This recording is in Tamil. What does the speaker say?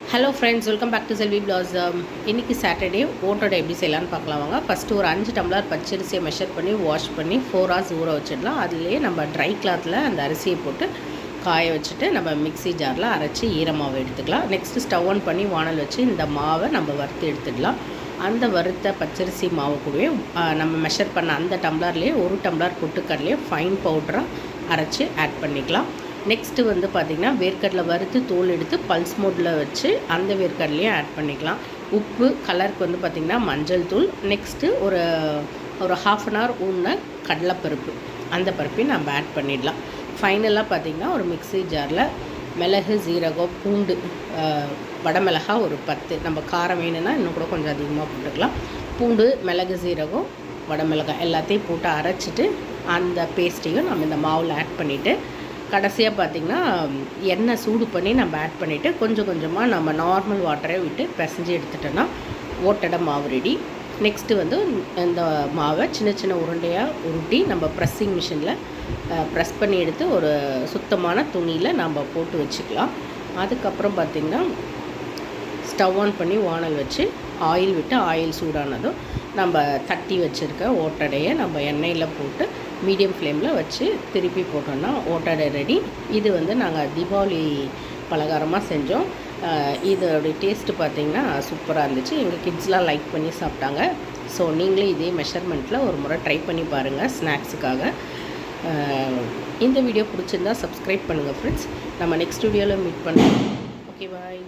Hello friends welcome back to Selvi plus இன்றைக்கி சாட்டர்டே ஓட்டோட எப்படி செய்யலாம்னு பார்க்கலாம் வாங்க. ஃபஸ்ட்டு ஒரு அஞ்சு டம்ளர் பச்சரிசியை மெஷர் பண்ணி வாஷ் பண்ணி ஃபோர் ஹவர்ஸ் ஊற வச்சிடலாம். அதுலேயே நம்ம ட்ரை கிளாத்தில் அந்த அரிசியை போட்டு காய வச்சுட்டு நம்ம மிக்ஸி ஜாரில் அரைச்சி ஈரமாவை எடுத்துக்கலாம். நெக்ஸ்ட்டு ஸ்டவ் ஆன் பண்ணி வானல் வச்சு இந்த மாவை நம்ம வறுத்து எடுத்துடலாம். அந்த வறுத்த பச்சரிசி மாவு கூடவே நம்ம மெஷர் பண்ண அந்த டம்ளர்லேயே ஒரு டம்ளர் பொட்டுக்கடலையே ஃபைன் பவுடராக அரைச்சி ஆட் பண்ணிக்கலாம். நெக்ஸ்ட்டு வந்து பார்த்திங்கன்னா வேர்க்கடலை வறுத்து தோல் எடுத்து பல்ஸ் மோட்டில் வச்சு அந்த வேர்க்கடலையும் ஆட் பண்ணிக்கலாம். உப்பு கலருக்கு வந்து பார்த்திங்கன்னா மஞ்சள் தூள். நெக்ஸ்ட்டு ஒரு ஒரு ஹாஃப் அன் ஹவர் ஊன கடலைப்பருப்பு. அந்த பருப்பையும் நம்ம ஆட் பண்ணிடலாம். ஃபைனலாக பார்த்திங்கன்னா ஒரு மிக்ஸி ஜாரில் மிளகு ஜீரகம் பூண்டு வடமிளகா ஒரு பத்து. நம்ம காரம் வேணும்னா இன்னும் கூட கொஞ்சம் அதிகமாக போட்டுக்கலாம். பூண்டு மிளகு ஜீரகம் வடமிளகாய் எல்லாத்தையும் போட்டு அரைச்சிட்டு அந்த பேஸ்ட்டையும் நம்ம இந்த மாவில் ஆட் பண்ணிவிட்டு கடைசியாக பார்த்திங்கன்னா எண்ணெய் சூடு பண்ணி நம்ம ஆட் பண்ணிவிட்டு கொஞ்சம் கொஞ்சமாக நம்ம நார்மல் வாட்டரை விட்டு பிசைஞ்சு எடுத்துட்டோன்னா ஓட்டடை மாவு ரெடி நெக்ஸ்ட்டு வந்து இந்த மாவை சின்ன சின்ன உருண்டையாக உருட்டி நம்ம ப்ரெஸ்ஸிங் மிஷினில் ப்ரெஸ் பண்ணி எடுத்து ஒரு சுத்தமான துணியில் நம்ம போட்டு வச்சுக்கலாம். அதுக்கப்புறம் பார்த்திங்கன்னா ஸ்டவ் ஆன் பண்ணி வானல் வச்சு ஆயில் விட்டு ஆயில் சூடானதும் நம்ம தட்டி வச்சுருக்க ஓட்டடையை நம்ம எண்ணெயில் போட்டு மீடியம் ஃப்ளேமில் வச்சு திருப்பி போட்டோம்னா ஓட்டடை ரெடி. இது வந்து நாங்கள் தீபாவளி பலகாரமாக செஞ்சோம். இதோடைய டேஸ்ட்டு பார்த்திங்கன்னா சூப்பராக இருந்துச்சு. எங்கள் கிட்ஸ்லாம் லைக் பண்ணி சாப்பிட்டாங்க. ஸோ நீங்களே இதே மெஷர்மெண்ட்டில் ஒரு முறை ட்ரை பண்ணி பாருங்கள் ஸ்நாக்ஸுக்காக இந்த வீடியோ பிடிச்சிருந்தா சப்ஸ்கிரைப் பண்ணுங்கள் ஃப்ரெண்ட்ஸ் நம்ம நெக்ஸ்ட் வீடியோவில் மீட் பண்ணுறோம் ஓகே பாய்